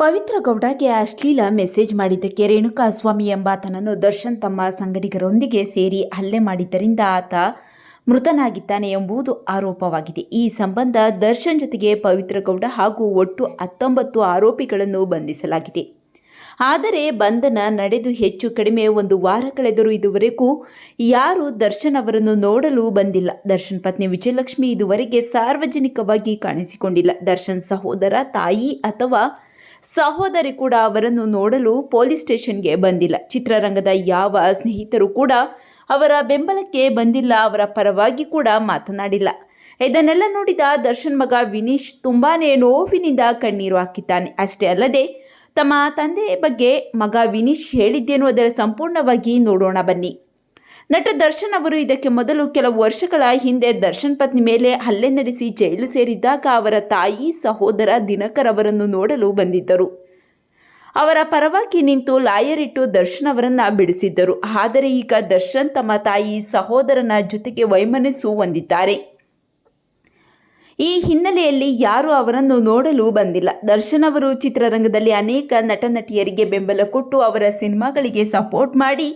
ಪವಿತ್ರ ಗೌಡಗೆ ಅಶ್ಲೀಲ ಮೆಸೇಜ್ ಮಾಡಿದ್ದಕ್ಕೆ ರೇಣುಕಾಸ್ವಾಮಿ ಎಂಬಾತನನ್ನು ದರ್ಶನ್ ತಮ್ಮ ಸಂಗಡಿಗರೊಂದಿಗೆ ಸೇರಿ ಹಲ್ಲೆ ಮಾಡಿದ್ದರಿಂದ ಆತ ಮೃತನಾಗಿದ್ದಾನೆ ಎಂಬುದು ಆರೋಪವಾಗಿದೆ. ಈ ಸಂಬಂಧ ದರ್ಶನ್ ಜೊತೆಗೆ ಪವಿತ್ರ ಗೌಡ ಹಾಗೂ ಒಟ್ಟು ಹತ್ತೊಂಬತ್ತು ಆರೋಪಿಗಳನ್ನು ಬಂಧಿಸಲಾಗಿದೆ. ಆದರೆ ಬಂಧನ ನಡೆದು ಹೆಚ್ಚು ಕಡಿಮೆ ಒಂದು ವಾರ ಕಳೆದರೂ ಇದುವರೆಗೂ ಯಾರು ದರ್ಶನ್ ಅವರನ್ನು ನೋಡಲು ಬಂದಿಲ್ಲ. ದರ್ಶನ್ ಪತ್ನಿ ವಿಜಯಲಕ್ಷ್ಮಿ ಇದುವರೆಗೆ ಸಾರ್ವಜನಿಕವಾಗಿ ಕಾಣಿಸಿಕೊಂಡಿಲ್ಲ. ದರ್ಶನ್ ಸಹೋದರ, ತಾಯಿ ಅಥವಾ ಸಹೋದರಿ ಕೂಡ ಅವರನ್ನು ನೋಡಲು ಪೊಲೀಸ್ ಸ್ಟೇಷನ್ಗೆ ಬಂದಿಲ್ಲ. ಚಿತ್ರರಂಗದ ಯಾವ ಸ್ನೇಹಿತರು ಕೂಡ ಅವರ ಬೆಂಬಲಕ್ಕೆ ಬಂದಿಲ್ಲ, ಅವರ ಪರವಾಗಿ ಕೂಡ ಮಾತನಾಡಿಲ್ಲ. ಇದನ್ನೆಲ್ಲ ನೋಡಿದ ದರ್ಶನ್ ಮಗ ವಿನೀಶ್ ತುಂಬಾ ನೋವಿನಿಂದ ಕಣ್ಣೀರು ಹಾಕಿದ್ದಾನೆ. ಅಷ್ಟೇ ಅಲ್ಲದೆ ತಮ್ಮ ತಂದೆಯ ಬಗ್ಗೆ ಮಗ ವಿನೀಶ್ ಹೇಳಿದ್ದೇನು ಅದರ ಸಂಪೂರ್ಣವಾಗಿ ನೋಡೋಣ ಬನ್ನಿ. ನಟ ದರ್ಶನ್ ಅವರು ಇದಕ್ಕೆ ಮೊದಲು ಕೆಲವು ವರ್ಷಗಳ ಹಿಂದೆ ದರ್ಶನ್ ಪತ್ನಿ ಮೇಲೆ ಹಲ್ಲೆ ನಡೆಸಿ ಜೈಲು ಸೇರಿದ್ದಾಗ ಅವರ ತಾಯಿ ಸಹೋದರ ದಿನಕರ್ ಅವರನ್ನು ನೋಡಲು ಬಂದಿದ್ದರು. ಅವರ ಪರವಾಗಿ ನಿಂತು ಲಾಯರ್ ಇಟ್ಟು ದರ್ಶನ್ ಅವರನ್ನ ಬಿಡಿಸಿದ್ದರು. ಆದರೆ ಈಗ ದರ್ಶನ್ ತಮ್ಮ ತಾಯಿ ಸಹೋದರನ ಜೊತೆಗೆ ವೈಮನಸ್ಸು ಹೊಂದಿದ್ದಾರೆ. ಈ ಹಿನ್ನೆಲೆಯಲ್ಲಿ ಯಾರೂ ಅವರನ್ನು ನೋಡಲು ಬಂದಿಲ್ಲ. ದರ್ಶನ್ ಅವರು ಚಿತ್ರರಂಗದಲ್ಲಿ ಅನೇಕ ನಟ ನಟಿಯರಿಗೆ ಬೆಂಬಲ ಕೊಟ್ಟು ಅವರ ಸಿನಿಮಾಗಳಿಗೆ ಸಪೋರ್ಟ್ ಮಾಡಿ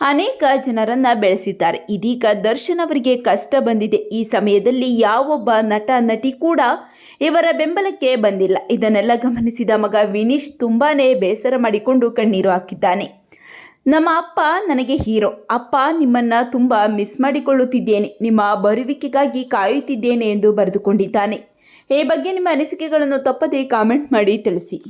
ಅನೇಕ ಜನರನ್ನ ಬೆಳೆಸಿದ್ದಾರೆ. ಇದೀಗ ದರ್ಶನ್ ಅವರಿಗೆ ಕಷ್ಟ ಬಂದಿದೆ. ಈ ಸಮಯದಲ್ಲಿ ಯಾವೊಬ್ಬ ನಟ, ನಟಿ ಕೂಡ ಇವರ ಬೆಂಬಲಕ್ಕೆ ಬಂದಿಲ್ಲ. ಇದನ್ನೆಲ್ಲ ಗಮನಿಸಿದ ಮಗ ವಿನೀಶ್ ತುಂಬಾನೇ ಬೇಸರ ಮಾಡಿಕೊಂಡು ಕಣ್ಣೀರು ಹಾಕಿದ್ದಾನೆ. ನಮ್ಮ ಅಪ್ಪ ನನಗೆ ಹೀರೋ. ಅಪ್ಪ ನಿಮ್ಮನ್ನ ತುಂಬ ಮಿಸ್ ಮಾಡಿಕೊಳ್ಳುತ್ತಿದ್ದೇನೆ. ನಿಮ್ಮ ಬರುವಿಕೆಗಾಗಿ ಕಾಯುತ್ತಿದ್ದೇನೆ ಎಂದು ಬರೆದುಕೊಂಡಿದ್ದಾನೆ. ಈ ಬಗ್ಗೆ ನಿಮ್ಮ ಅನಿಸಿಕೆಗಳನ್ನು ತಪ್ಪದೇ ಕಾಮೆಂಟ್ ಮಾಡಿ ತಿಳಿಸಿ.